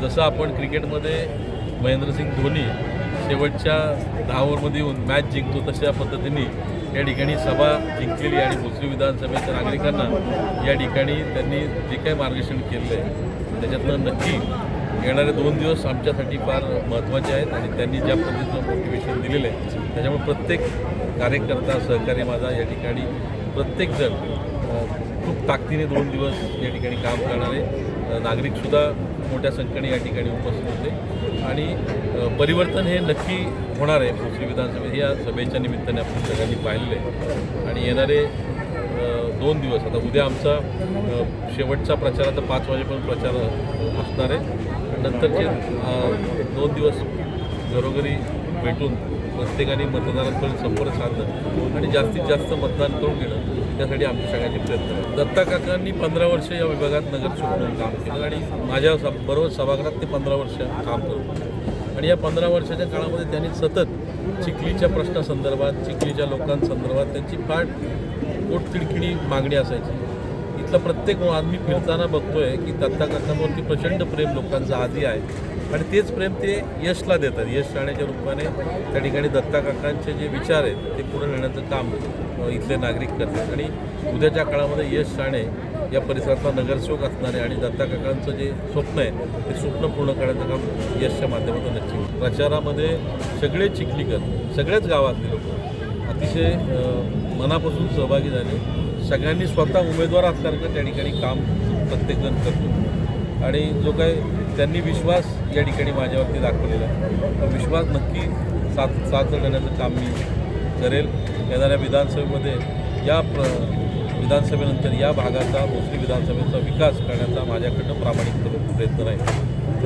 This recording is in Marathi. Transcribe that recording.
जसं आपण क्रिकेटमध्ये महेंद्रसिंग धोनी शेवटच्या दहा ओव्हरमध्ये येऊन मॅच जिंकतो तशा पद्धतीने या ठिकाणी सभा जिंकलेली आणि भोसरी विधानसभेच्या नागरिकांना या ठिकाणी त्यांनी जे काही मार्गदर्शन केलेलं आहे त्याच्यातनं नक्की येणारे दोन दिवस आमच्यासाठी फार महत्त्वाचे आहेत आणि त्यांनी ज्या पद्धतीचं मोटिवेशन दिलेलं आहे त्याच्यामुळे प्रत्येक कार्यकर्ता सहकारी माझा या ठिकाणी प्रत्येकजण खूप ताकदीने दोन दिवस या ठिकाणी काम करणारे नागरिकसुद्धा मोठ्या संख्येने या ठिकाणी उपस्थित होते. आणि परिवर्तन हे नक्की होणार आहे. भोसरी विधानसभेत या सभेच्या निमित्ताने आपण सगळ्यांनी पाहिलेलं आहे. आणि येणारे दोन दिवस आता उद्या आमचा शेवटचा प्रचार आता पाच वाजेपर्यंत प्रचार असणार आहे. नंतरचे दोन दिवस घरोघरी भेटून प्रत्येकाने मतदारांपर्यंत संपर्क साधणं आणि जास्तीत जास्त मतदान करून घेणं त्यासाठी आमचे सगळ्यांचे प्रयत्न दत्ता काकांनी पंधरा वर्ष या विभागात नगरसेवक म्हणून काम केलं आणि माझ्या स बरोबर सभागृहात ते पंधरा वर्ष काम करत आणि या पंधरा वर्षाच्या काळामध्ये त्यांनी सतत चिखलीच्या प्रश्नासंदर्भात चिखलीच्या लोकांसंदर्भात त्यांची फार पोटतिडकिणी मागणी असायची. इथला प्रत्येक आदमी फिरताना बघतोय की दत्ता प्रचंड प्रेम लोकांचं आधी आहे. आणि तेच प्रेम ते यशला देतात. यश राहण्याच्या रूपाने त्या ठिकाणी दत्ता काकांचे जे विचार आहेत ते पुढे नेण्याचं काम इथले नागरिक करतात. आणि उद्याच्या काळामध्ये यश राणे या परिसरातला नगरसेवक असणारे आणि दत्ता काकांचं जे स्वप्न आहे ते स्वप्न पूर्ण करण्याचं काम यशच्या माध्यमातून नक्की प्रचारामध्ये सगळे चिखलीकर सगळ्याच गावातले लोक अतिशय मनापासून सहभागी झाले. सगळ्यांनी स्वतः उमेदवार असल्यासारखं त्या ठिकाणी काम प्रत्येकजण करतो. आणि जो काय त्यांनी विश्वास या ठिकाणी माझ्यावरती दाखवलेला आहे. तो विश्वास नक्की साथ साथ करण्याचं काम मी करेल. येणाऱ्या विधानसभेमध्ये या प्र विधानसभेनंतर या भागाचा भोसरी विधानसभेचा विकास करण्याचा माझ्याकडनं प्रामाणिक प्रयत्न राहील.